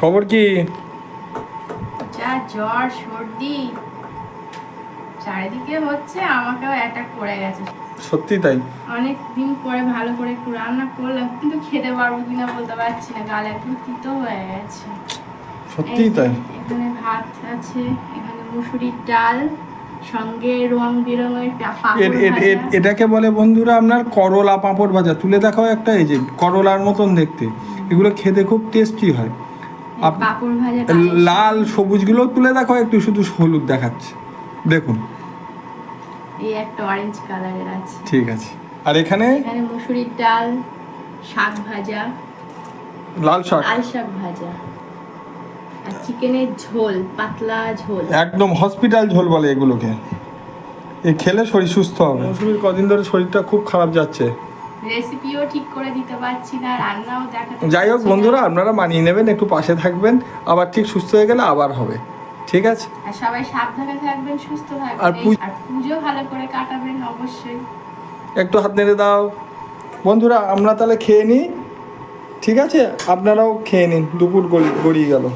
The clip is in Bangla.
খবর কি? যা জ্বর সর্দি। চারিদিকে হচ্ছে আমাকেও অ্যাটাক করে গেছে। সত্যি তাই? অনেক দিন পরে ভালো করে একটু রান্না করলাম কিন্তু খেতে পারব কিনা বলতে পারছি না। গালে একটু তিতো হয়ে গেছে। সত্যি তাই? এখানে ভাত আছে এখানে মুসুরির ডাল সঙ্গে রং বেরঙের। এটাকে বলে বন্ধুরা আপনার করলা পাঁপড় ভাজা। তুলে দেখাও একটা এই যে করলার মতন দেখতে। এগুলো খেতে খুব টেস্টি হয়। লাল সবুজগুলো তুলে দেখো একটু শুধু হলুদ দেখাচ্ছে। দেখুন। এই একটা অরেঞ্জ কালারের আছে। ঠিক আছে। আর এখানে? এখানে মুসুরির ডাল শাক ভাজা লাল শাক। লাল শাক ভাজা। আর চিকেনের ঝোল পাতলা ঝোল। একদম হসপিটাল ঝোল বলে এগুলোকে। এ খেলে শরীর সুস্থ হবে। মৌসুমির কদিন ধরে শরীরটা খুব খারাপ যাচ্ছে। রেসিপিও ঠিক করে দিতে পারছি না রান্নাও দেখাতে যাই হোক বন্ধুরা আপনারা মানিয়ে নেবেন একটু পাশে থাকবেন আবার ঠিক সুস্থ হয়ে গেলে আবার হবে। ঠিক আছে? আর সবাই সাবধানে থাকবেন সুস্থ থাকবেন। আর পুজো ভালো করে কাটাবেন অবশ্যই। একটু হাত নেড়ে দাও। বন্ধুরা আমরা তাহলে খেয়ে নিই। ঠিক আছে? আপনারাও খেয়ে নিন দুপুর গড়ি- গড়িয়ে গেল।